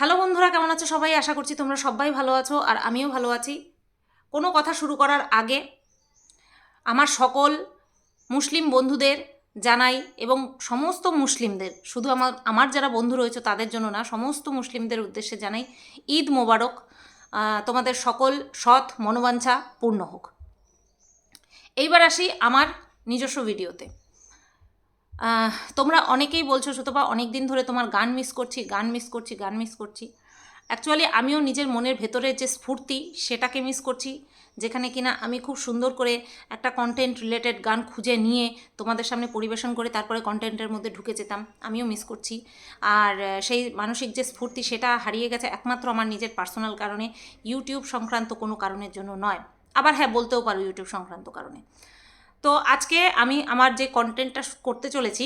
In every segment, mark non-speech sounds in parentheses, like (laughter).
Hello বন্ধুরা, কেমন আছো সবাই? আশা করছি তোমরা সবাই ভালো আছো আর আমিও ভালো আছি। কোনো কথা শুরু করার আগে আমার সকল মুসলিম বন্ধুদের জানাই এবং সমস্ত মুসলিমদের, শুধু আমার আমার যারা বন্ধু রয়েছে তাদের জন্য না, সমস্ত মুসলিমদের উদ্দেশ্যে জানাই ঈদ মোবারক। তোমাদের সকল সৎ মনোবাঞ্ছা পূর্ণ হোক। এইবার আসি আমার নিজস্ব ভিডিওতে। তোমরা অনেকেই বলছো, সুতপা অনেক দিন ধরে তোমার গান মিস করছি, গান মিস করছি, গান মিস করছি। অ্যাকচুয়ালি আমিও নিজের মনের ভেতরের যে স্ফূর্তি, সেটাকে মিস করছি, যেখানে কিনা আমি খুব সুন্দর করে একটা কন্টেন্ট রিলেটেড গান খুঁজে নিয়ে তোমাদের সামনে পরিবেশন করে তারপরে কন্টেন্টের মধ্যে ঢুকে যেতাম, আমিও মিস করছি। আর সেই মানসিক যে স্ফূর্তি, সেটা হারিয়ে গেছে একমাত্র আমার নিজের পার্সোনাল কারণে ইউটিউব সংক্রান্ত কোনো কারণের জন্য নয়। আবার হ্যাঁ বলতেও পারো ইউটিউব সংক্রান্ত কারণে। তো আজকে আমি আমার যে কন্টেন্টটা করতে চলেছি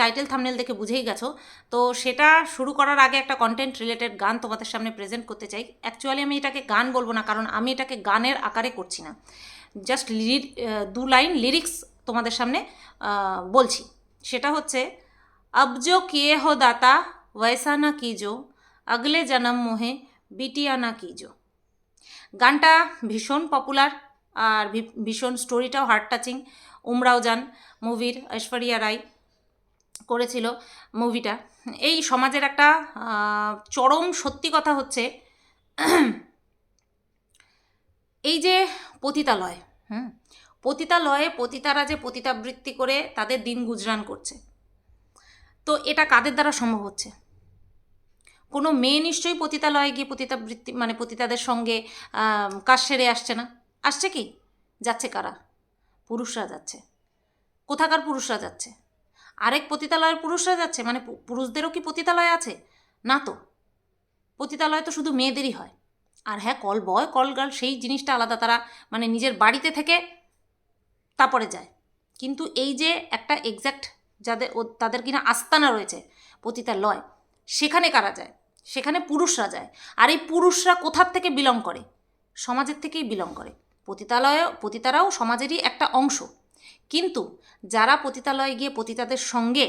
টাইটেল থামনেল দেখে বুঝেই গেছো। তো সেটা শুরু করার আগে একটা কন্টেন্ট রিলেটেড গান তোমাদের সামনে প্রেজেন্ট করতে চাই। অ্যাকচুয়ালি আমি এটাকে গান বলব না, কারণ আমি এটাকে গানের আকারে করছি না। জাস্ট দু লাইন লিরিক্স তোমাদের সামনে বলছি। সেটা হচ্ছে আবজো কিয়ে হো দাতা ওয়েসা না কিজো আগলে জনম মোহে বিটিয়া না কিজো গানটা ভীষণ পপুলার আর ভীষণ স্টোরিটাও হার্ট টাচিং উমরাও যান, মুভির, ঐশ্বরিয়া রায় করেছিল মুভিটা। এই সমাজের একটা চরম সত্যি কথা হচ্ছে, এই যে পতিতালয়, হুম, পতিতালয়ে পতিতারা যে পতিতাবৃত্তি করে তাদের দিন গুজরান করছে, তো এটা কাদের দ্বারা সম্ভব হচ্ছে? কোনো মেয়ে নিশ্চয়ই পতিতালয়ে গিয়ে পতিতাবৃত্তি মানে পতিতাদের সঙ্গে কাজ সেরে আসছে না? আসছে কি? যাচ্ছে কারা? পুরুষরা যাচ্ছে। কোথাকার পুরুষরা যাচ্ছে? আরেক পতিতালয়ের পুরুষরা যাচ্ছে? মানে পুরুষদেরও কি পতিতালয় আছে? না তো। পতিতালয় তো শুধু মেয়েদেরই হয়। আর হ্যাঁ কল বয়, কল গার্ল, সেই জিনিসটা আলাদা। তারা মানে নিজের বাড়িতে থেকে তারপরে যায়। কিন্তু এই যে একটা এক্স্যাক্ট যাদের ও- তাদের কিনা আস্তানা রয়েছে পতিতালয়, সেখানে কারা যায়? সেখানে পুরুষরা যায়। আর এই পুরুষরা কোথার থেকে বিলং করে? সমাজের থেকেই বিলং করে। পতিতালয় পতিতারাও সমাজেরই একটা অংশ। কিন্তু যারা পতিতালয়ে গিয়ে পতিতাদের সঙ্গে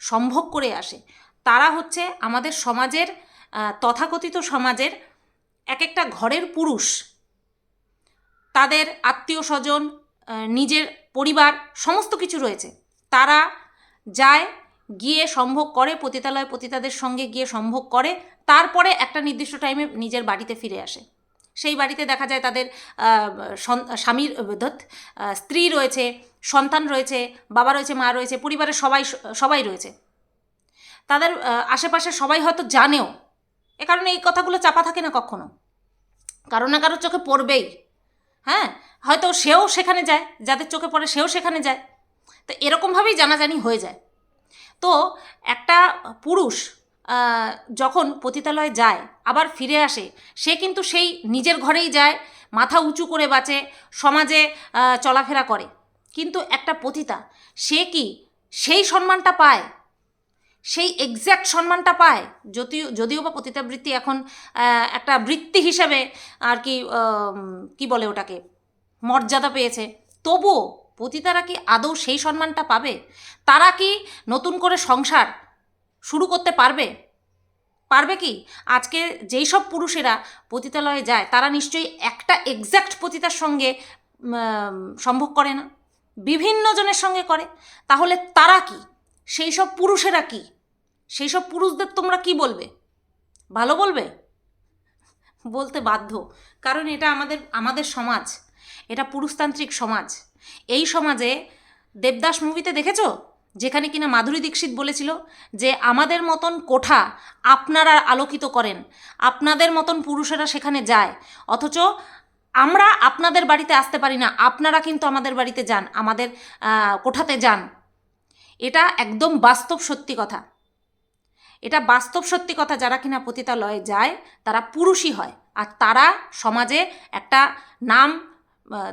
সম্ভোগ করে আসে, তারা হচ্ছে আমাদের সমাজের তথাকথিত সমাজের এক একটা ঘরের পুরুষ। তাদের আত্মীয় স্বজন নিজের পরিবার, সমস্ত কিছু রয়েছে। তারা যায়, গিয়ে সম্ভোগ করে, পতিতালয় পতিতাদের সঙ্গে গিয়ে সম্ভোগ করে, তারপরে একটা নির্দিষ্ট টাইমে নিজের বাড়িতে ফিরে আসে। সেই বাড়িতে দেখা যায় তাদের স্বামীর স্ত্রী রয়েছে, সন্তান রয়েছে, বাবা রয়েছে, মা রয়েছে, পরিবারের সবাই সবাই রয়েছে। তাদের আশেপাশে সবাই হয়তো জানেও। এ কারণে এই কথাগুলো চাপা থাকে না কখনো। কারও না কারোর চোখে পড়বেই। হ্যাঁ? হয়তো সেও সেখানে যায়, যাদের চোখে পড়ে সেও সেখানে যায়। তো এরকমভাবেই জানাজানি হয়ে যায়। তো একটা পুরুষ যখন পতিতালয়ে যায়, আবার ফিরে আসে, সে কিন্তু সেই নিজের ঘরেই যায়, মাথা উঁচু করে বাঁচে, সমাজে চলাফেরা করে। কিন্তু একটা পতিতা, সে কি সেই সম্মানটা পায়? সেই এক্স্যাক্ট সম্মানটা পায়? যদিও যদিও বা পতিতাবৃত্তি এখন একটা বৃত্তি হিসেবে আর কি কি বলে ওটাকে, মর্যাদা পেয়েছে। তবুও পতিতারা কি আদৌ সেই সম্মানটা পাবে? তারা কি নতুন করে সংসার শুরু করতে পারবে? পারবে কি? আজকে যেই সব পুরুষেরা পতিতালয়ে যায়, তারা নিশ্চয়ই একটা এক্স্যাক্ট পতিতার সঙ্গে সম্ভব করে না। বিভিন্ন জনের সঙ্গে করে। তাহলে তারা কি? সেই সব পুরুষেরা কি? সেই সব পুরুষদের তোমরা কি বলবে? ভালো বলবে? বলতে বাধ্য। কারণ এটা আমাদের আমাদের সমাজ। এটা পুরুষতান্ত্রিক সমাজ। এই সমাজে দেবদাস মুভিতে দেখেছ? যেখানে কিনা মাধুরী দীক্ষিত বলেছিল যে আমাদের মতন কোঠা আপনারা আলোকিত করেন, আপনাদের মতন পুরুষেরা সেখানে যায়। অথচ আমরা আপনাদের বাড়িতে আসতে পারি না, আপনারা কিন্তু আমাদের বাড়িতে যান, আমাদের কোঠাতে যান। এটা একদম বাস্তব সত্যি কথা। এটা বাস্তব সত্যি কথা, যারা কিনা পতিতালয়ে যায়, তারা পুরুষই হয় আর তারা সমাজে একটা নাম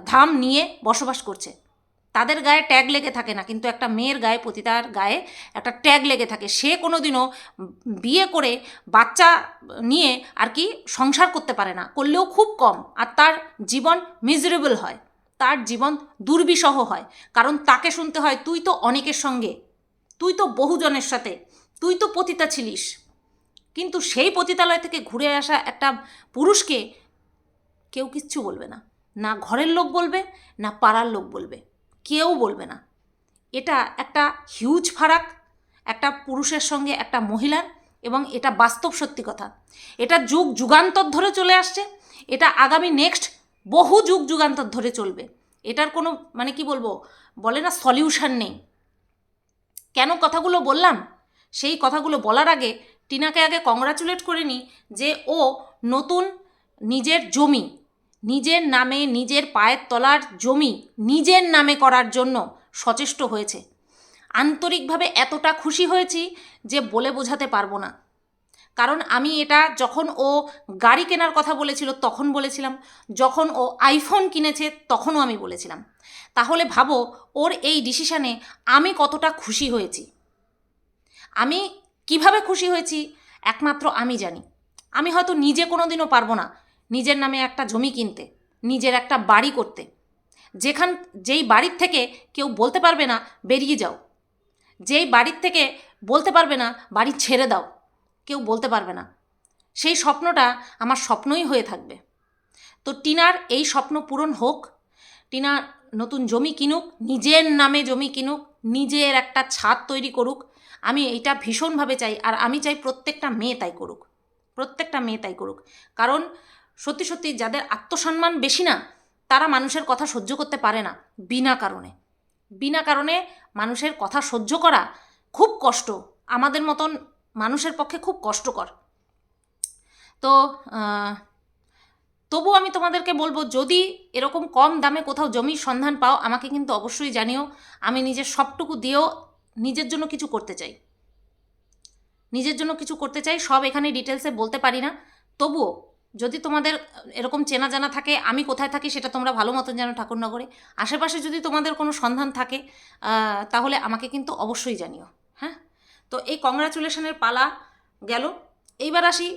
ধাম নিয়ে বসবাস করছে। তাদের গায়ে ট্যাগ লেগে থাকে না, কিন্তু একটা মেয়ের গায়ে, পতিতার গায়ে একটা ট্যাগ লেগে থাকে। সে কোনো দিনও বিয়ে করে বাচ্চা নিয়ে আর কি সংসার করতে পারে না, করলেও খুব কম। আর তার জীবন মিজারেবল হয়, তার জীবন দুর্বিষহ হয়। কারণ তাকে শুনতে হয়, তুই তো অনেকের সঙ্গে, তুই তো বহুজনের সাথে, তুই তো পতিতা ছিলিস। কিন্তু সেই পতিতালয় থেকে ঘুরে আসা একটা পুরুষকে কেউ কিচ্ছু বলবে না। না ঘরের লোক বলবে, না পাড়ার লোক বলবে। কেউ বলবে না। এটা একটা হিউজ ফারাক, একটা পুরুষের সঙ্গে একটা মহিলার এবং এটা বাস্তব সত্যি কথা। এটা যুগ যুগান্তর ধরে চলে আসছে, এটা আগামী নেক্সট বহু যুগ যুগান্তর ধরে চলবে। এটার কোনো মানে কি বলব, বলে না সলিউশন নেই। কেন কথাগুলো বললাম? সেই কথাগুলো বলার আগে টিনাকে আগে কংগ্রাচুলেট করে নিই যে ও নতুন নিজের জমি নিজের নামে নিজের পায়ের তলার জমি নিজের নামে করার জন্য সচেষ্ট হয়েছে। আন্তরিকভাবে এতটা খুশি হয়েছি যে বলে বোঝাতে পারব না। কারণ আমি এটা যখন ও গাড়ি কেনার কথা বলেছিল তখন বলেছিলাম, যখন ও আইফোন কিনেছে তখনও আমি বলেছিলাম। তাহলে ভাবো, ওর এই ডিসিশানে আমি কতটা খুশি হয়েছি। আমি কীভাবে খুশি হয়েছি? একমাত্র আমি জানি। আমি হয়তো নিজে কোনো দিনও পারব না। নিজের নামে একটা জমি কিনতে, নিজের একটা বাড়ি করতে। যেখান, যেই বাড়ির থেকে কেউ বলতে পারবে না, বেরিয়ে যাও। যেই বাড়ির থেকে বলতে পারবে না, বাড়ি ছেড়ে দাও। কেউ বলতে পারবে না। সেই স্বপ্নটা আমার স্বপ্নই হয়ে থাকবে। তো টিনার এই স্বপ্ন পূরণ হোক টিনা নতুন জমি কিনুক, নিজের নামে জমি কিনুক, নিজের একটা ছাদ তৈরি করুক, আমি এইটা ভীষণভাবে চাই। আর আমি চাই প্রত্যেকটা মেয়ে তাই করুক। প্রত্যেকটা মেয়ে তাই করুক। কারণ সত্যি সত্যি যাদের আত্মসম্মান বেশি না, তারা মানুষের কথা সহ্য করতে পারে না, বিনা কারণে। বিনা কারণে মানুষের কথা সহ্য করা খুব কষ্ট, আমাদের মতন মানুষের পক্ষে খুব কষ্টকর। তো তবু আমি তোমাদেরকে বলব, যদি এরকম কম দামে কোথাও জমির সন্ধান পাও, আমাকে কিন্তু অবশ্যই জানিও। আমি নিজের সবটুকু দিয়েও নিজের জন্য কিছু করতে চাই। নিজের জন্য কিছু করতে চাই, সব এখানে ডিটেলসে বলতে পারি না। তবুও যদি তোমাদের এরকম চেনা জানা থাকে, আমি কোথায় থাকি সেটা তোমরা ভালো মতন জানো ঠাকুরনগরে। আশেপাশে যদি তোমাদের কোনো সন্ধান থাকে তাহলে আমাকে কিন্তু অবশ্যই জানিও হ্যাঁ? তো এই কংগ্রাচুলেশনের পালা গেল। এইবার আসি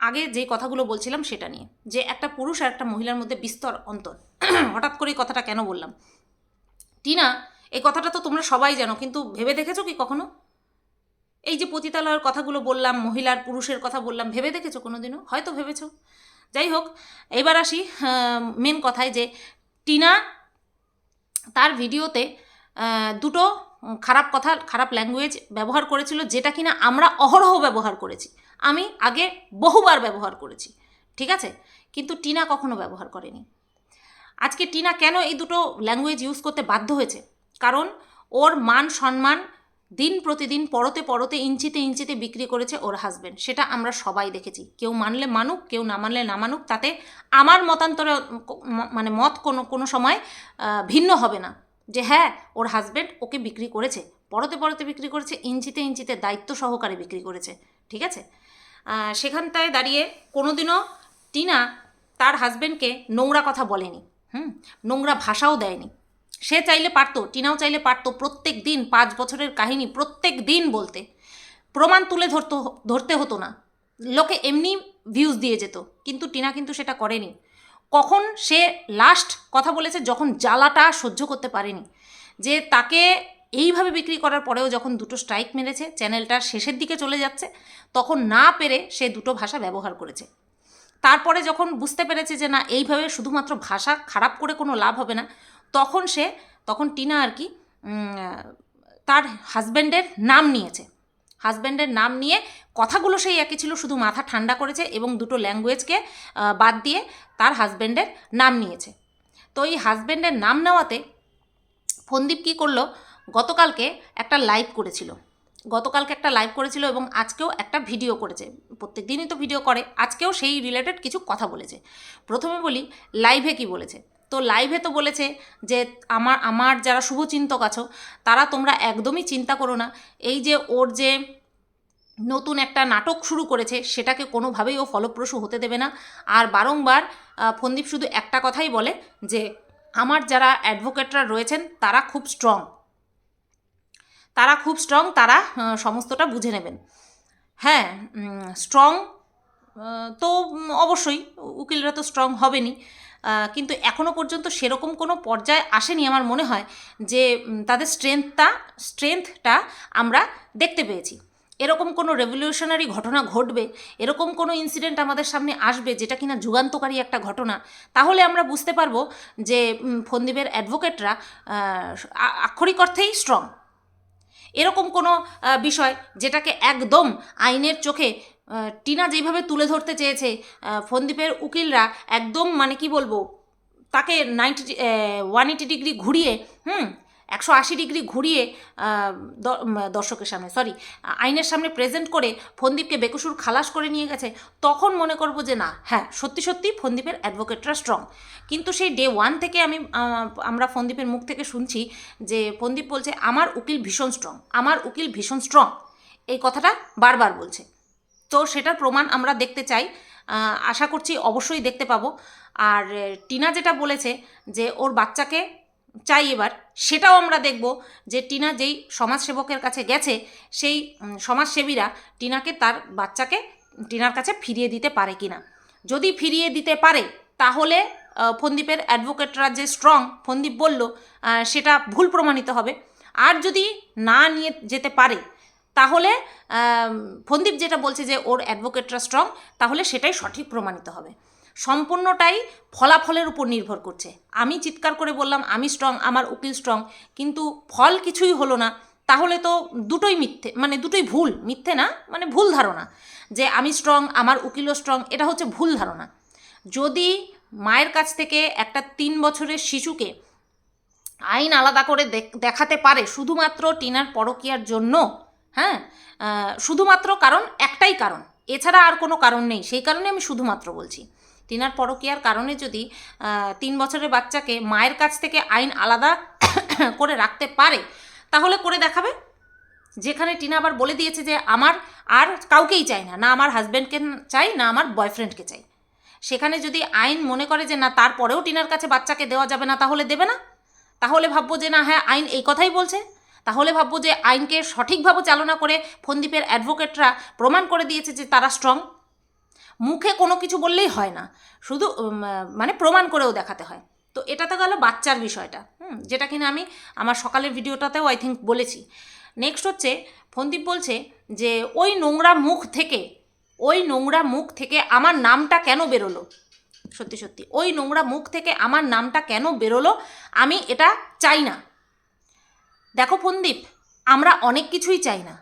আগে যে কথাগুলো বলছিলাম সেটা নিয়ে, যে একটা পুরুষ আর একটা মহিলার মধ্যে বিস্তর অন্তর। (clears throat) হঠাৎ করে এই কথাটা কেন বললাম? টিনা, এই কথাটা তো তোমরা সবাই জানো, কিন্তু ভেবে দেখেছ কি কখনো? এই যে পতিতালয়ের কথাগুলো বললাম, মহিলার পুরুষের কথা বললাম, ভেবে দেখেছ কোনোদিনও? হয়তো ভেবেছো। যাই হোক, এবার আসি মেন কথায় যে টিনা তার ভিডিওতে দুটো খারাপ কথা, খারাপ ল্যাঙ্গুয়েজ ব্যবহার করেছিল যেটা কিনা আমরা অহরহ ব্যবহার করেছি। আমি আগে বহুবার ব্যবহার করেছি, ঠিক আছে? কিন্তু টিনা কখনো ব্যবহার করেনি। আজকে টিনা কেন এই দুটো ল্যাঙ্গুয়েজ ইউজ করতে বাধ্য হয়েছে? কারণ ওর মান সম্মান দিন প্রতিদিন পরতে পরতে ইঞ্চিতে ইঞ্চিতে বিক্রি করেছে ওর হাজব্যান্ড সেটা আমরা সবাই দেখেছি। কেউ মানলে মানুক, কেউ না মানলে না মানুক, তাতে আমার মতান্তরে মানে মত কোনো কোনো সময় ভিন্ন হবে না। যে হ্যাঁ ওর হাজব্যান্ড ওকে বিক্রি করেছে, পরতে পরতে বিক্রি করেছে, ইঞ্চিতে ইঞ্চিতে দায়িত্ব সহকারে বিক্রি করেছে, ঠিক আছে? সেখানটায় দাঁড়িয়ে কোনোদিনও টিনা তার হাজব্যান্ডকে নোংরা কথা বলেনি, হুম? নোংরা ভাষাও দেয়নি। সে চাইলে পারতো, টিনাও চাইলে পারতো প্রত্যেক দিন, পাঁচ বছরের কাহিনী প্রত্যেক দিন বলতে। প্রমাণ তুলে ধরতো, ধরতে হতো না। লোকে এমনি ভিউজ দিয়ে যেত, কিন্তু টিনা কিন্তু সেটা করেনি। কখন সে লাস্ট কথা বলেছে, যখন জ্বালাটা সহ্য করতে পারেনি। যে তাকে এইভাবে বিক্রি করার পরেও যখন দুটো স্ট্রাইক মেরেছে চ্যানেলটা শেষের দিকে চলে যাচ্ছে, তখন না পেরে সে দুটো ভাষা ব্যবহার করেছে। তারপরে যখন বুঝতে পেরেছে যে না, এইভাবে শুধুমাত্র ভাষা খারাপ করে কোনো লাভ হবে না তখন সে, তখন টিনা আর কি তার হাজব্যান্ডের নাম নিয়েছে। হাজব্যান্ডের নাম নিয়ে কথাগুলো সেই একই ছিল, শুধু মাথা ঠান্ডা করেছে এবং দুটো ল্যাঙ্গুয়েজকে বাদ দিয়ে তার হাজব্যান্ডের নাম নিয়েছে। তো এই হাজব্যান্ডের নাম নেওয়াতে ফন্দীপ কী করল, গতকালকে একটা লাইভ করেছিল। গতকালকে একটা লাইভ করেছিল এবং আজকেও একটা ভিডিও করেছে। প্রত্যেক দিনই তো ভিডিও করে, আজকেও সেই রিলেটেড কিছু কথা বলেছে। প্রথমে বলি, লাইভে কি বলেছে? তো লাইভে তো বলেছে যে আমার আমার যারা শুভচিন্তক আছো, তারা তোমরা একদমই চিন্তা করো না। এই যে ওর যে নতুন একটা নাটক শুরু করেছে, সেটাকে কোনোভাবেই ও ফলপ্রসূ হতে দেবে না। আর বারংবার ফন্দীপ শুধু একটা কথাই বলে যে, আমার যারা অ্যাডভোকেটরা রয়েছেন, তারা খুব স্ট্রং তারা খুব স্ট্রং তারা সমস্তটা বুঝে নেবেন। হ্যাঁ স্ট্রং তো অবশ্যই, উকিলরা তো স্ট্রং হবেনই। কিন্তু এখনও পর্যন্ত সেরকম কোনো পর্যায়ে আসেনি আমার মনে হয় যে তাদের স্ট্রেংথটা স্ট্রেংথটা আমরা দেখতে পেয়েছি। এরকম কোনো রেভলিউশনারি ঘটনা ঘটবে, এরকম কোনো ইনসিডেন্ট আমাদের সামনে আসবে যেটা কিনা যুগান্তকারী একটা ঘটনা, তাহলে আমরা বুঝতে পারব যে ফন্দীপের অ্যাডভোকেটরা আক্ষরিক অর্থেই স্ট্রং এরকম কোনো বিষয় যেটাকে একদম আইনের চোখে টিনা যেভাবে তুলে ধরতে চেয়েছে ফন্দীপের উকিলরা একদম মানে কি বলব, তাকে নাইনটি ওয়ান এইটি ডিগ্রি ঘুরিয়ে, হুম, একশো আশি ডিগ্রি ঘুরিয়ে দর্শকের সামনে সরি আইনের সামনে প্রেজেন্ট করে ফন্দীপকে বেকসুর খালাস করে নিয়ে গেছে, তখন মনে করব যে না হ্যাঁ সত্যি সত্যি ফন্দীপের অ্যাডভোকেটরা স্ট্রং কিন্তু সেই ডে ওয়ান থেকে আমি আমরা ফন্দীপের মুখ থেকে শুনছি যে ফন্দীপ বলছে, আমার উকিল ভীষণ স্ট্রং আমার উকিল ভীষণ স্ট্রং এই কথাটা বারবার বলছে। তো সেটার প্রমাণ আমরা দেখতে চাই। আশা করছি অবশ্যই দেখতে পাবো। আর টিনা যেটা বলেছে যে ওর বাচ্চাকে চাই এবার, সেটাও আমরা দেখব যে টিনা যেই সমাজসেবকের কাছে গেছে, সেই সমাজসেবীরা টিনাকে তার বাচ্চাকে, টিনার কাছে ফিরিয়ে দিতে পারে কিনা। যদি ফিরিয়ে দিতে পারে, তাহলে ফন্দীপের অ্যাডভোকেটরা যে স্ট্রং ফন্দীপ বলল সেটা ভুল প্রমাণিত হবে। আর যদি না নিয়ে যেতে পারে তাহলে ফন্দীপ যেটা বলছে যে ওর অ্যাডভোকেটরা স্ট্রং তাহলে সেটাই সঠিক প্রমাণিত হবে। সম্পূর্ণটাই ফলাফলের উপর নির্ভর করছে। আমি চিৎকার করে বললাম, আমি স্ট্রং আমার উকিল স্ট্রং কিন্তু ফল কিছুই হলো না। তাহলে তো দুটোই মিথ্যে মানে দুটোই ভুল। মিথ্যে না মানে ভুল ধারণা। যে আমি স্ট্রং আমার উকিলও স্ট্রং এটা হচ্ছে ভুল ধারণা। যদি মায়ের কাছ থেকে একটা তিন বছরের শিশুকে আইন আলাদা করে দেখাতে পারে, শুধুমাত্র টিনার পরকীয়ার জন্য হ্যাঁ? শুধুমাত্র কারণ একটাই কারণ। এছাড়া আর কোনো কারণ নেই। সেই কারণে আমি শুধুমাত্র বলছি। টিনার পরকীয়ার কারণে যদি তিন বছরের বাচ্চাকে মায়ের কাছ থেকে আইন আলাদা (coughs) করে রাখতে পারে, তাহলে করে দেখাবে। যেখানে টিনা আবার বলে দিয়েছে যে, আমার আর কাউকেই চাই না। না আমার হাজব্যান্ডকে চাই, না আমার বয়ফ্রেন্ডকে চাই। সেখানে যদি আইন মনে করে যে, না, তারপরেও টিনার কাছে বাচ্চাকে দেওয়া যাবে না, তাহলে দেবে না? তাহলে ভাববো যে, না হ্যাঁ আইন এই কথাই বলছে। তাহলে ভাববো যে আইনকে সঠিকভাবে চালনা করে ফন্দীপের অ্যাডভোকেটরা প্রমাণ করে দিয়েছে যে তারা স্ট্রং মুখে কোনো কিছু বললেই হয় না, শুধু মানে প্রমাণ করেও দেখাতে হয়। তো এটা তো গেল বাচ্চার বিষয়টা, হুম, যেটা কিনা আমি আমার সকালের ভিডিওটাতেও আই থিঙ্ক বলেছি। নেক্সট হচ্ছে, ফন্দীপ বলছে যে ওই নোংরা মুখ থেকে, ওই নোংরা মুখ থেকে আমার নামটা কেন বেরোলো? সত্যি সত্যি, ওই নোংরা মুখ থেকে আমার নামটা কেন বেরোলো? আমি এটা চাই না। দেখো ফন্দীপ আমরা অনেক কিছুই চাই না,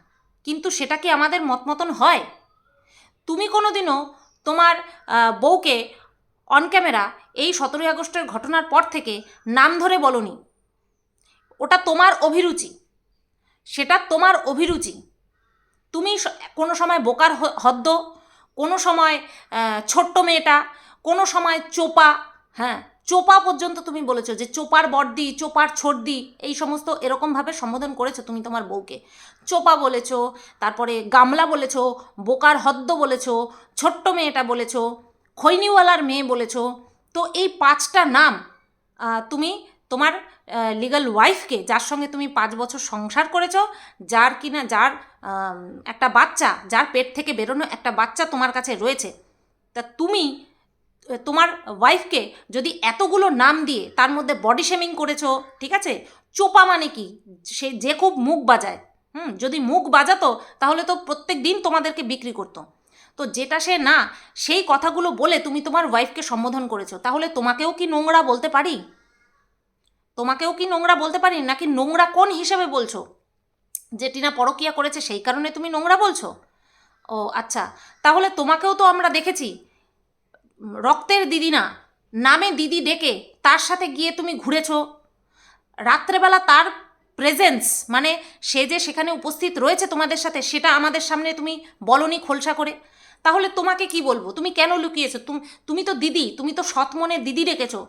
কিন্তু সেটা কি আমাদের মত মতন হয়? তুমি কোনোদিনও তোমার বউকে অন ক্যামেরা এই সতেরোই আগস্টের ঘটনার পর থেকে নাম ধরে বলনি। ওটা তোমার অভিরুচি। সেটা তোমার অভিরুচি। তুমি কোনো সময় বোকার হদ্দ, কোনো সময় ছোট্ট মেয়েটা, কোনো সময় চোপা হ্যাঁ চোপা পর্যন্ত তুমি বলেছ যে চোপার বর্দি, চোপার ছোটদি এই সমস্ত এরকমভাবে সম্বোধন করেছ তুমি তোমার বউকে। চোপা বলেছ, তারপরে গামলা বলেছ, বোকার হদ্দ বলেছ, ছোট্ট মেয়েটা বলেছ, খৈনিওয়ালার মেয়ে বলেছ। তো এই পাঁচটা নাম তুমি তোমার লিগাল ওয়াইফকে যার সঙ্গে তুমি পাঁচ বছর সংসার করেছ, যার কিনা, যার একটা বাচ্চা, যার পেট থেকে বেরোনো একটা বাচ্চা তোমার কাছে রয়েছে, তা তুমি তোমার ওয়াইফকে যদি এতগুলো নাম দিয়ে তার মধ্যে বডি শেমিং করেছ, ঠিক আছে? চোপা মানে কি? সে যে খুব মুখ বাজায়, হুম? যদি মুখ বাজাতো, তাহলে তো প্রত্যেক দিন তোমাদেরকে বিক্রি করতো। তো যেটা সে না, সেই কথাগুলো বলে তুমি তোমার ওয়াইফকে সম্বোধন করেছ, তাহলে তোমাকেও কি নোংরা বলতে পারি? তোমাকেও কি নোংরা বলতে পারি? নাকি নোংরা কোন হিসেবে বলছো? যে টিনা পরকিয়া করেছে, সেই কারণে তুমি নোংরা বলছো? ও আচ্ছা। তাহলে তোমাকেও তো আমরা দেখেছি রক্তের দিদি না, নামে দিদি ডেকে তার সাথে গিয়ে তুমি ঘুরেছো। রাত্রেবেলা তার প্রেজেন্স মানে সে যে সেখানে উপস্থিত রয়েছে তোমাদের সাথে, সেটা আমাদের সামনে তুমি বলনি খোলসা করে। তাহলে তোমাকে কি বলব? তুমি কেন লুকিয়েছো? তুমি তো দিদি, তুমি তো সৎ মনে দিদি ডেকেছো।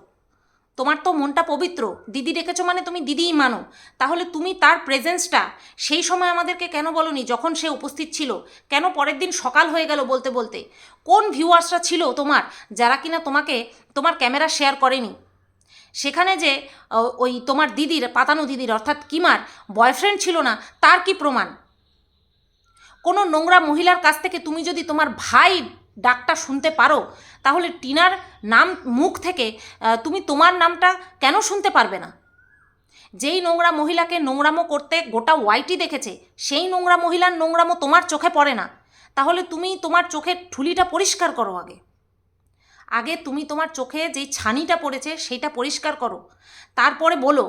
তোমার তো মনটা পবিত্র। দিদি ডেকেছো মানে তুমি দিদিই মানো। তাহলে তুমি তার প্রেজেন্সটা সেই সময় আমাদেরকে কেন বলনি, যখন সে উপস্থিত ছিল? কেন পরের দিন সকাল হয়ে গেল বলতে বলতে? কোন ভিউয়ার্সরা ছিল তোমার, যারা কিনা তোমাকে, তোমার ক্যামেরা শেয়ার করেনি? সেখানে যে ওই তোমার দিদির, পাতানো দিদির, অর্থাৎ কিমার বয়ফ্রেন্ড ছিল না, তার কি প্রমাণ? কোনো নোংরা মহিলার কাছ থেকে তুমি যদি তোমার ভাই ডাকটা শুনতে পারো? তাহলে টিনার নাম মুখ থেকে তুমি তোমার নামটা কেন শুনতে পারবে না? যেই নোংরা মহিলাকে নোংরামো করতে গোটা ওয়াইটি দেখেছে, সেই নোংরা মহিলার নোংরামো তোমার চোখে পড়ে না। তাহলে তুমি তোমার চোখের ঠুলিটা পরিষ্কার করো আগে। আগে তুমি তোমার চোখে যেই ছানিটা পড়েছে, সেইটা পরিষ্কার করো। তারপরে বলো,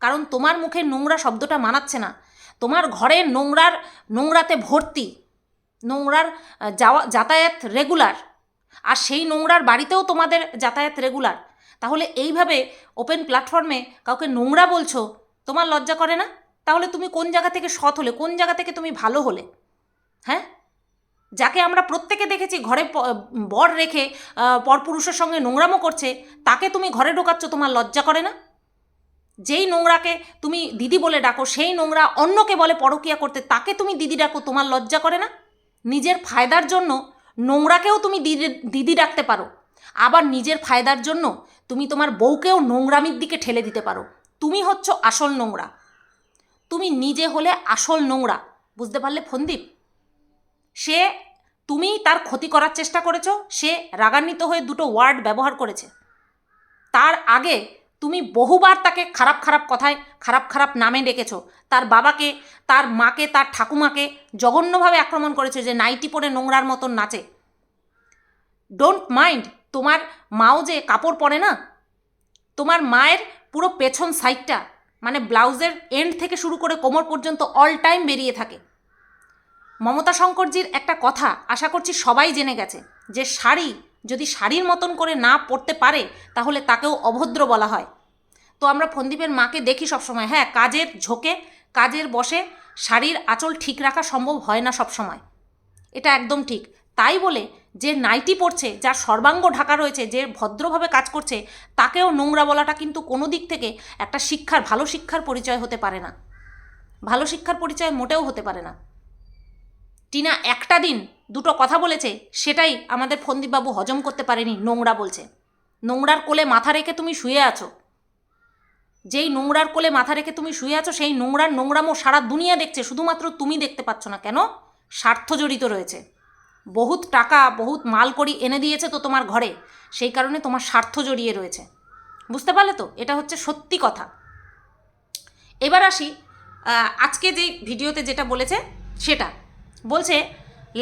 কারণ তোমার মুখে নোংরা শব্দটা মানাচ্ছে না। তোমার ঘরে নোংরার, নোংরাতে ভর্তি। নোংরার যাওয়া, যাতায়াত রেগুলার আর সেই নোংরার বাড়িতেও তোমাদের যাতায়াত রেগুলার তাহলে এইভাবে ওপেন প্ল্যাটফর্মে কাউকে নোংরা বলছো, তোমার লজ্জা করে না? তাহলে তুমি কোন জায়গা থেকে সৎ হলে, কোন জায়গা থেকে তুমি ভালো হলে? হ্যাঁ? যাকে আমরা প্রত্যেকে দেখেছি ঘরে বর রেখে পরপুরুষের সঙ্গে নোংরামো করছে, তাকে তুমি ঘরে ঢোকাচ্ছ, তোমার লজ্জা করে না? যেই নোংরাকে তুমি দিদি বলে ডাকো, সেই নোংরা অন্যকে বলে পরকিয়া করতে, তাকে তুমি দিদি ডাকো, তোমার লজ্জা করে না? নিজের ফায়দার জন্য নোংরাকেও তুমি দিদি ডাকতে পারো। আবার নিজের ফায়দার জন্য তুমি তোমার বউকেও নোংরামির দিকে ঠেলে দিতে পারো। তুমি হচ্ছ আসল নোংরা। তুমি নিজে হলে আসল নোংরা। বুঝতে পারলে ফন্দীপ? সে, তুমি তার ক্ষতি করার চেষ্টা করেছ। সে রাগান্বিত হয়ে দুটো ওয়ার্ড ব্যবহার করেছে। তার আগে তুমি বহুবার তাকে খারাপ খারাপ কথায়, খারাপ খারাপ নামে ডেকেছো। তার বাবাকে, তার মাকে, তার ঠাকুমাকে জঘন্যভাবে আক্রমণ করেছে যে নাইটি পরে নোংরার মতন নাচে। ডোন্ট মাইন্ড তোমার মাও যে কাপড় পরে না? তোমার মায়ের পুরো পেছন সাইডটা মানে ব্লাউজের এন্ড থেকে শুরু করে কোমর পর্যন্ত অল টাইম বেরিয়ে থাকে। মমতা শঙ্করজির একটা কথা আশা করছি সবাই জেনে গেছে, যে শাড়ি যদি শাড়ির মতন করে না পড়তে পারে, তাহলে তাকেও অভদ্র বলা হয়। তো আমরা ফন্দীপের মাকে দেখি সবসময় হ্যাঁ কাজের ঝোঁকে, কাজের বসে শাড়ির আঁচল ঠিক রাখা সম্ভব হয় না সবসময়। এটা একদম ঠিক। তাই বলে যে নাইটি পড়ছে যার সর্বাঙ্গ ঢাকা রয়েছে, যে ভদ্রভাবে কাজ করছে, তাকেও নোংরা বলাটা কিন্তু কোনো দিক থেকে একটা শিক্ষার, ভালো শিক্ষার পরিচয় হতে পারে না। ভালো শিক্ষার পরিচয় মোটেও হতে পারে না। টিনা, একটা দিন দুটো কথা বলেছে, সেটাই আমাদের ফন্দীপবাবু হজম করতে পারেনি, নোংরা বলছে। নোংরার কোলে মাথা রেখে তুমি শুয়ে আছো। যেই নোংরার কোলে মাথা রেখে তুমি শুয়ে আছো, সেই নোংরার নোংরামো সারা দুনিয়া দেখছে, শুধুমাত্র তুমি দেখতে পাচ্ছ না। কেন? স্বার্থ জড়িত রয়েছে। বহুত টাকা, বহুত মাল করি এনে দিয়েছে তো তোমার ঘরে, সেই কারণে তোমার স্বার্থ জড়িয়ে রয়েছে। বুঝতে পারলে তো? এটা হচ্ছে সত্যি কথা। এবার আসি আজকে যেই ভিডিওতে যেটা বলেছে, সেটা। বলছে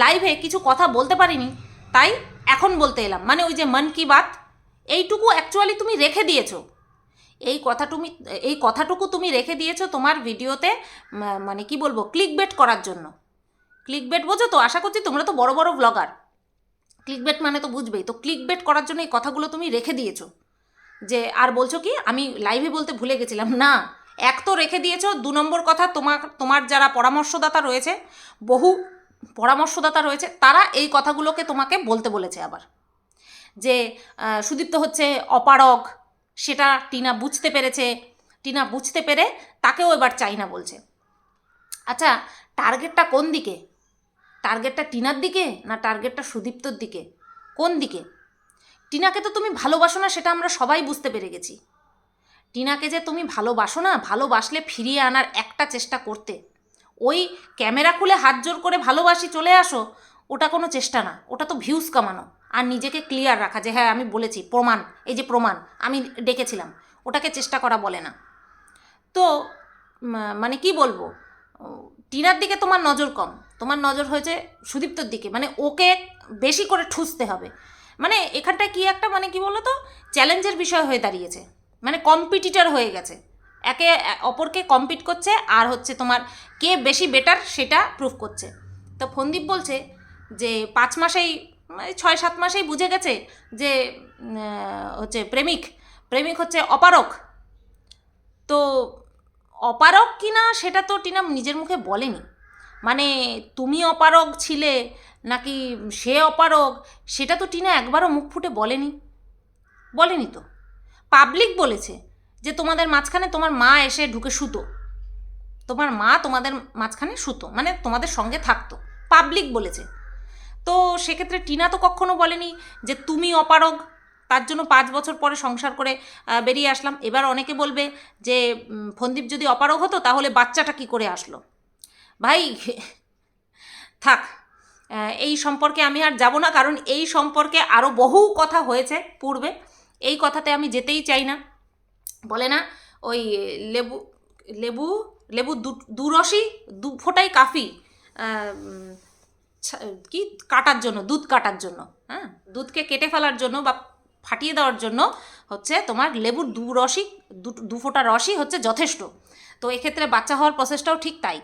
লাইভে কিছু কথা বলতে পারিনি, তাই এখন বলতে এলাম। মানে ওই যে মন কি বাত, এইটুকু অ্যাকচুয়ালি তুমি রেখে দিয়েছ। এই কথা তুমি, এই কথাটুকু তুমি রেখে দিয়েছ তোমার ভিডিওতে মানে কি বলব ক্লিক বেট করার জন্য। ক্লিক বেট বোঝো তো? আশা করছি তোমরা তো বড় বড় ব্লগার ক্লিক বেট মানে তো বুঝবেই। তো ক্লিক বেট করার জন্য এই কথাগুলো তুমি রেখে দিয়েছ। যে আর বলছো কি, আমি লাইভে বলতে ভুলে গেছিলাম। না, এক তো রেখে দিয়েছ। দু নম্বর কথা তোমার তোমার যারা পরামর্শদাতা রয়েছে, বহু পরামর্শদাতা রয়েছে, তারা এই কথাগুলোকে তোমাকে বলতে বলেছে আবার। যে সুদীপ্ত হচ্ছে অপারগ, সেটা টিনা বুঝতে পেরেছে, টিনা বুঝতে পেরে তাকেও এবার চাই না বলছে। আচ্ছা টার্গেটটা কোন দিকে? টার্গেটটা টিনার দিকে না টার্গেটটা সুদীপ্তর দিকে? কোন দিকে? টিনাকে তো তুমি ভালোবাসো না, সেটা আমরা সবাই বুঝতে পেরে গেছি। টিনাকে যে তুমি ভালোবাসো না, ভালোবাসলে ফিরিয়ে আনার একটা চেষ্টা করতে ওই ক্যামেরা খুলে হাত জোর করে ভালোবাসি চলে আসো, ওটা কোনো চেষ্টা না, ওটা তো ভিউজ কামানো। আর নিজেকে ক্লিয়ার রাখা যে হ্যাঁ আমি বলেছি, প্রমাণ, এই যে প্রমাণ, আমি ডেকেছিলাম, ওটাকে চেষ্টা করা বলে না। তো মানে কি বলব, টিনার দিকে তোমার নজর কম, তোমার নজর হয়েছে সুদীপ্তর দিকে মানে ওকে বেশি করে ঠুসতে হবে। মানে এখানটায় কি একটা মানে কি বলো তো চ্যালেঞ্জের বিষয় হয়ে দাঁড়িয়েছে মানে কম্পিটিটর হয়ে গেছে। একে অপরকে কম্পিট করছে আর হচ্ছে তোমার কে বেশি বেটার সেটা প্রুভ করছে। তো ফন্দীপ বলছে যে পাঁচ মাসেই মানে ছয়, সাত মাসেই বুঝে গেছে যে হচ্ছে প্রেমিক প্রেমিক হচ্ছে অপারক তো অপারক কি না সেটা তো টিনা নিজের মুখে বলেনি। মানে তুমি অপারগ ছিলে নাকি সে অপারগ, সেটা তো টিনা একবারও মুখ ফুটে বলেনি। বলেনি তো। পাবলিক বলেছে। যে তোমাদের মাঝখানে তোমার মা এসে ঢুকে শুতো। তোমার মা তোমাদের মাঝখানে শুতো মানে তোমাদের সঙ্গে থাকতো পাবলিক বলেছে। তো সেক্ষেত্রে টিনা তো কখনো বলেনি যে তুমি অপারগ, তার জন্য পাঁচ বছর পরে সংসার করে বেরিয়ে আসলাম। এবার অনেকে বলবে যে ফন্দীপ যদি অপারগ হতো তাহলে বাচ্চাটা কি করে আসলো? ভাই, থাক এই সম্পর্কে আমি আর যাব না, কারণ এই সম্পর্কে আরও বহু কথা হয়েছে পূর্বে। এই কথাতে আমি যেতেই চাই না। বলে না, ওই লেবু লেবু লেবু দু- দু ফোঁটাই কাফি কি, কাটার জন্য, দুধ কাটার জন্য হ্যাঁ? দুধকে কেটে ফেলার জন্য বা ফাটিয়ে দেওয়ার জন্য হচ্ছে তোমার লেবুর দু রসই দু- ফোঁটা রসই হচ্ছে যথেষ্ট। তো এক্ষেত্রে বাচ্চা হওয়ার প্রসেসটাও ঠিক তাই।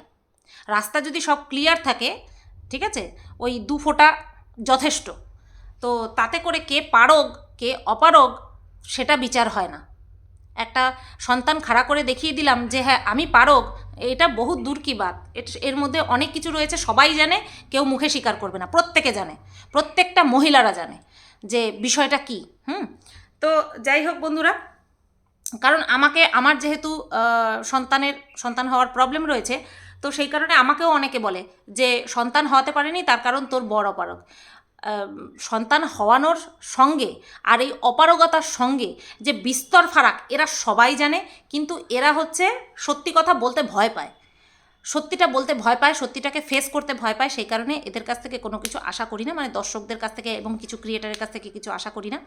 রাস্তা যদি সব ক্লিয়ার থাকে, ঠিক আছে, ওই দু ফোঁটা যথেষ্ট। তো তাতে করে কে পারগ, কে অপারগ, সেটা বিচার হয় না। একটা সন্তান খাড়া করে দেখিয়ে দিলাম যে হ্যাঁ আমি পারগ এটা বহু দূর কি এট- এর মধ্যে অনেক কিছু রয়েছে সবাই জানে কেউ মুখে স্বীকার করবে না প্রত্যেকে জানে প্রত্যেকটা মহিলারা জানে যে বিষয়টা কি হুম? তো যাই হোক বন্ধুরা কারণ আমাকে আমার যেহেতু সন্তানের সন্তান হওয়ার প্রবলেম রয়েছে তো সেই কারণে আমাকেও অনেকে বলে যে সন্তান হওয়াতে পারেনি তার কারণ তোর বড় অপারগ আহ, সন্তান হওয়ানোর সঙ্গে আর এই অপারগতার সঙ্গে যে বিস্তর ফারাক, এরা সবাই জানে, কিন্তু এরা হচ্ছে সত্যি কথা বলতে ভয় পায়। সত্যিটা বলতে ভয় পায়, সত্যিটাকে ফেস করতে ভয় পায়, সেই কারণে এদের কাছ থেকে কোনো কিছু আশা করি না মানে দর্শকদের কাছ থেকে এবং কিছু ক্রিয়েটারের কাছ থেকে কিছু আশা করি না।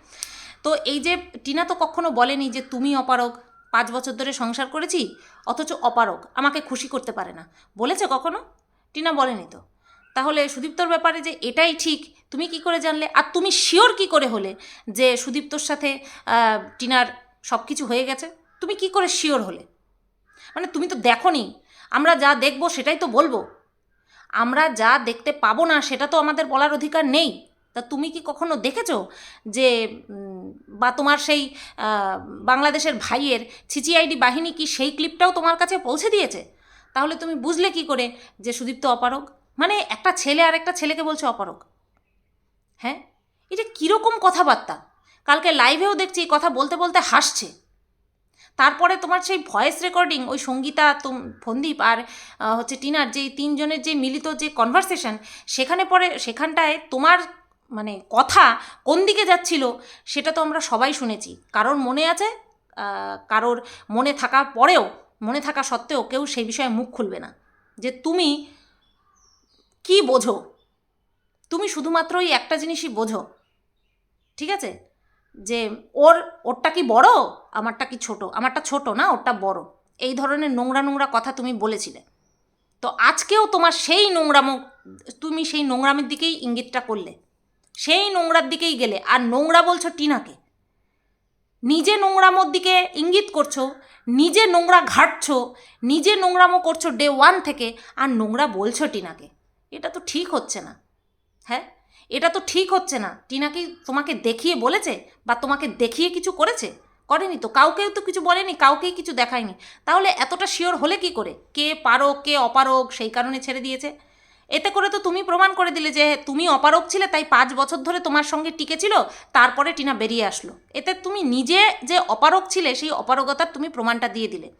তো এই যে টিনা তো কখনো বলেনি যে, তুমি অপারক পাঁচ বছর ধরে সংসার করেছি, অথচ অপারক আমাকে খুশি করতে পারে না। বলেছে কখনো? টিনা বলেনি তো। তাহলে সুদীপ্তর ব্যাপারে যে এটাই ঠিক তুমি কি করে জানলে? আর তুমি শিওর কি করে হলে যে সুদীপ্তর সাথে টিনার সব কিছু হয়ে গেছে? তুমি কি করে শিওর হলে? মানে তুমি তো দেখোনি। আমরা যা দেখব সেটাই তো বলব। আমরা যা দেখতে পাবো না সেটা তো আমাদের বলার অধিকার নেই। তা তুমি কি কখনো দেখেছ যে বা তোমার সেই বাংলাদেশের ভাইয়ের ছিচিআইডি বাহিনী কি সেই ক্লিপটাও তোমার কাছে পৌঁছে দিয়েছে? তাহলে তুমি বুঝলে কি করে যে সুদীপ্ত অপারক মানে একটা ছেলে আর একটা ছেলেকে বলছে অপারগ। হ্যাঁ? এটা কীরকম কথাবার্তা। কালকে লাইভেও দেখছি এই কথা বলতে বলতে হাসছে। তারপরে তোমার সেই ভয়েস রেকর্ডিং ওই সঙ্গীতা, তুম ফন্দীপ আর হচ্ছে টিনার যে তিনজনের যে মিলিত যে কনভারসেশন সেখানে পরে, সেখানটায় তোমার মানে কথা কোন দিকে যাচ্ছিল, সেটা তো আমরা সবাই শুনেছি। কারোর মনে আছে কারোর মনে থাকা পরেও, মনে থাকা সত্ত্বেও কেউ সেই বিষয়ে মুখ খুলবে না। যে তুমি কি বোঝো? তুমি শুধুমাত্র ওই একটা জিনিসই বোঝো, ঠিক আছে? যে ওর, ওরটা কি বড়, আমারটা কি ছোট? আমারটা ছোট না, ওরটা বড়। এই ধরনের নোংরা নোংরা কথা তুমি বলেছিলে। তো আজকেও তোমার সেই নোংরামো, তুমি সেই নোংরামের দিকেই ইঙ্গিতটা করলে। সেই নোংরার দিকেই গেলে। আর নোংরা বলছো টিনাকে। নিজে নোংরামোর দিকে ইঙ্গিত করছ, নিজে নোংরা ঘাটছো, নিজে নোংরামো করছ ডে ওয়ান থেকে, আর নোংরা বলছো টিনাকে। এটা তো ঠিক হচ্ছে না। হ্যাঁ? এটা তো ঠিক হচ্ছে না। টিনা কি তোমাকে দেখিয়ে বলেছে? বা তোমাকে দেখিয়ে কিছু করেছে? করেনি তো। কাউকেও তো কিছু বলেনি, কাউকেই কিছু দেখায়নি। তাহলে এতটা শিওর হলে কি করে? কে পারক, কে অপারক, সেই কারণে ছেড়ে দিয়েছে? এতে করে তো তুমি প্রমাণ করে দিলে যে তুমি অপারক ছিলে, তাই পাঁচ বছর ধরে তোমার সঙ্গে টিকে ছিল, তারপরে টিনা বেরিয়ে আসলো। এতে তুমি নিজে যে অপারক ছিলে, সেই অপারগতার তুমি প্রমাণটা দিয়ে দিলে।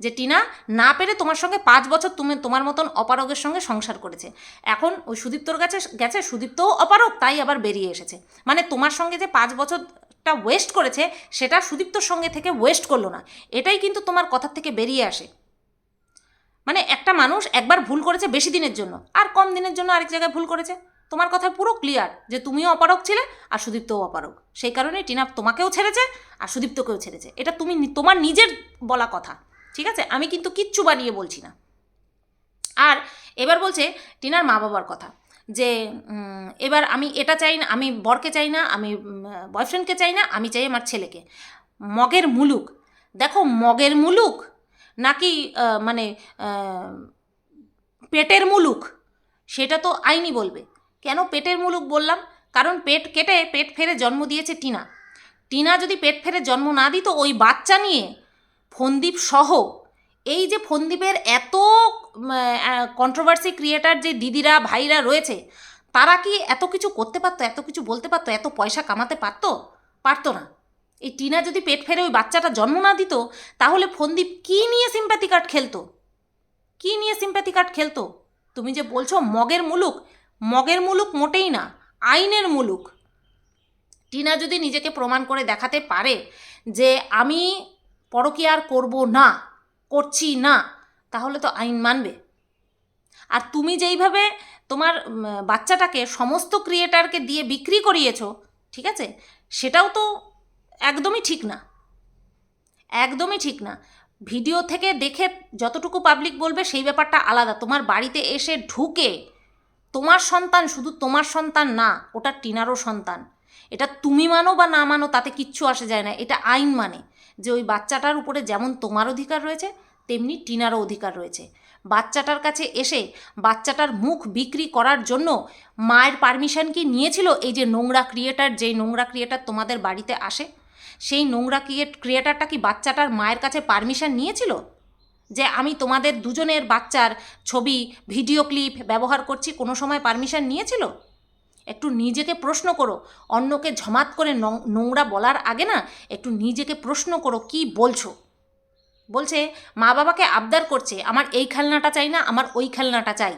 যে, টিনা, না পেরে তোমার সঙ্গে পাঁচ বছর তুমি তোমার মতন অপারগের সঙ্গে সংসার করেছে। এখন ওই সুদীপ্তর কাছে গেছে, সুদীপ্তও অপারক তাই আবার বেরিয়ে এসেছে। মানে তোমার সঙ্গে যে পাঁচ বছরটা ওয়েস্ট করেছে, সেটা সুদীপ্তর সঙ্গে থেকে ওয়েস্ট করল না। এটাই কিন্তু তোমার কথার থেকে বেরিয়ে আসে। মানে একটা মানুষ একবার ভুল করেছে বেশি দিনের জন্য, আর কম দিনের জন্য আরেক জায়গায় ভুল করেছে। তোমার কথা পুরো ক্লিয়ার যে, তুমিও অপারক ছিলে, আর সুদীপ্তও অপারক সেই কারণে টিনা তোমাকেও ছেড়েছে, আর সুদীপ্তকেও ছেড়েছে। এটা তুমি তোমার নিজের বলা কথা। ঠিক আছে? আমি কিন্তু কিচ্ছু বানিয়ে বলছি না। আর এবার বলছে টিনার মা বাবার কথা যে এবার আমি এটা চাই না, আমি বরকে চাই না, আমি বয়ফ্রেন্ডকে চাই না, আমি চাই আমার ছেলেকে। মগের মুলুক। দেখো, মগের মুলুক নাকি মানে পেটের মুলুক? সেটা তো আইনি বলবে। কেন পেটের মুলুক বললাম? কারণ পেট কেটে পেট ফেরে জন্ম দিয়েছে টিনা। টিনা যদি পেট ফেরে জন্ম না দিত, ওই বাচ্চা নিয়ে ফন্দীপ সহ এই যে ফন্দীপের এত কন্ট্রোভার্সি ক্রিয়েটার যে দিদিরা, ভাইরা রয়েছে, তারা কি এত কিছু করতে পারতো, এত কিছু বলতে পারতো, এত পয়সা কামাতে পারতো? পারতো না। এই টিনা যদি পেট ফেরে ওই বাচ্চাটা জন্ম না দিত, তাহলে ফন্দীপ কী নিয়ে সিম্প্যাথি কার্ড খেলতো? কী নিয়ে সিম্প্যাথি কার্ড খেলতো? তুমি যে বলছো মগের মুলুক মগের মুলুক মোটেই না, আইনের মুলুক। টিনা যদি নিজেকে প্রমাণ করে দেখাতে পারে যে আমি পরকীয়া আর করব না, করছি না, তাহলে তো আইন মানবে। আর তুমি যেইভাবে তোমার বাচ্চাটাকে সমস্ত ক্রিয়েটারকে দিয়ে বিক্রি করিয়েছো, ঠিক আছে? সেটাও তো একদমই ঠিক না। একদমই ঠিক না। ভিডিও থেকে দেখে যতটুকু পাবলিক বলবে সেই ব্যাপারটা আলাদা। তোমার বাড়িতে এসে ঢুকে তোমার সন্তান শুধু তোমার সন্তান না, ওটা টিনারও সন্তান। এটা তুমি মানো বা না মানো, তাতে কিচ্ছু আসে যায় না। এটা আইন মানে যে ওই বাচ্চাটার উপরে যেমন তোমার অধিকার রয়েছে, তেমনি টিনারও অধিকার রয়েছে। বাচ্চাটার কাছে এসে বাচ্চাটার মুখ বিক্রি করার জন্য মায়ের পারমিশন কি নিয়েছিল? এই যে নোংরা ক্রিয়েটার যেই নোংরা ক্রিয়েটার তোমাদের বাড়িতে আসে, সেই নোংরা ক্রিয়েট ক্রিয়েটারটা কি বাচ্চাটার মায়ের কাছে পারমিশন নিয়েছিল? যে আমি তোমাদের দুজনের বাচ্চার ছবি ভিডিও ক্লিপ ব্যবহার করছি, কোনো সময় পারমিশন নিয়েছিল? একটু নিজেকে প্রশ্ন করো। অন্যকে ঝমাত করে নোংরা বলার আগে না একটু নিজেকে প্রশ্ন করো, কি বলছো? বলছে, মা বাবাকে আবদার করছে, আমার এই খেলনাটা চাই না, আমার ওই খেলনাটা চাই।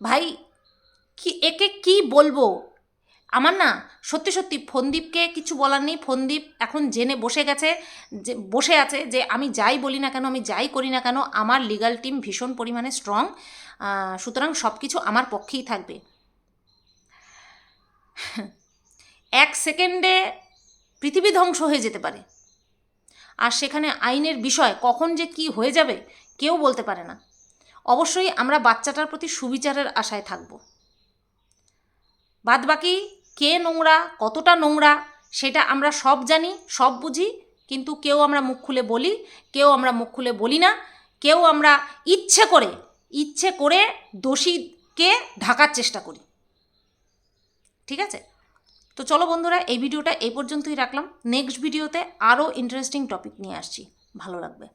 ভাই, কি, একে কি বলব? আমার না সত্যি সত্যি ফন্দীপকে কিছু বলার নেই। ফন্দীপ এখন জেনে বসে গেছে, যে, বসে আছে যে, আমি যাই বলি না কেন, আমি যাই করি না কেন, আমার লিগাল টিম ভীষণ পরিমাণে স্ট্রং সুতরাং সব কিছু আমার পক্ষেই থাকবে। এক সেকেন্ডে পৃথিবী ধ্বংস হয়ে যেতে পারে। আর সেখানে আইনের বিষয় কখন যে কি হয়ে যাবে কেউ বলতে পারে না। অবশ্যই আমরা বাচ্চাটার প্রতি সুবিচারের আশায় থাকব। বাদবাকি কে নোংরা, কতটা নোংরা, সেটা আমরা সব জানি, সব বুঝি, কিন্তু কেউ আমরা মুখ খুলে বলি, কেউ আমরা মুখ খুলে বলি না, কেউ আমরা ইচ্ছে করে ইচ্ছে করে দোষীকে ঢাকার চেষ্টা করি। ঠিক আছে? তো চলো বন্ধুরা, এই ভিডিওটা এই পর্যন্তই রাখলাম। নেক্সট ভিডিওতে আরও ইন্টারেস্টিং টপিক নিয়ে আসছি। ভালো লাগবে।